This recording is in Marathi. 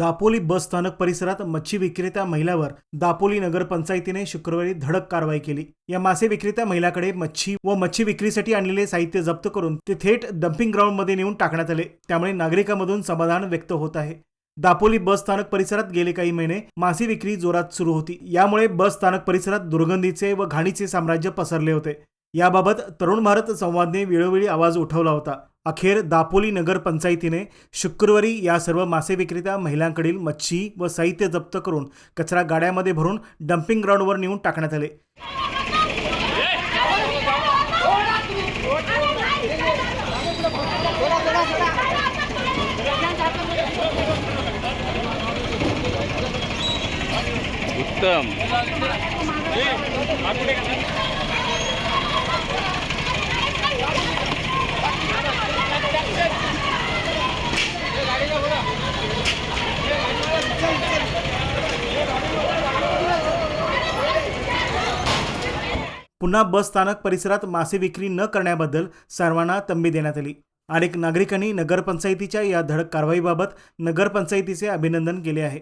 दापोली बस स्थानक परिसरात मच्छी विक्रेत्या महिलावर दापोली नगरपंचायतीने शुक्रवारी धडक कारवाई केली. या मासे विक्रेत्या महिलाकडे मच्छी व मच्छी विक्रीसाठी आणलेले साहित्य जप्त करून ते थेट डम्पिंग ग्राउंडमध्ये नेऊन टाकण्यात आले. त्यामुळे नागरिकांमधून समाधान व्यक्त होत आहे. दापोली बस स्थानक परिसरात गेले काही महिने मासे विक्री जोरात सुरू होती. यामुळे बस स्थानक परिसरात दुर्गंधीचे व घाणीचे साम्राज्य पसरले होते. याबाबत तरुण भारत संवादने वेळोवेळी आवाज उठवला होता. अखेर दापोली नगर पंचायतीने शुक्रवारी या सर्व मासे विक्रेत्या महिलांकडील मच्छी व साहित्य जप्त करून कचरा गाड्यामध्ये भरून डम्पिंग ग्राउंडवर नेऊन टाकण्यात आले. उत्तम. पुन्हा बस स्थानक परिसरात मासे विक्री न करण्याबद्दल सर्वांना तंबी देण्यात आली. अनेक नागरिकांनी नगरपंचायतीच्या या धडक कारवाईबाबत नगरपंचायतीचे अभिनंदन केले आहे.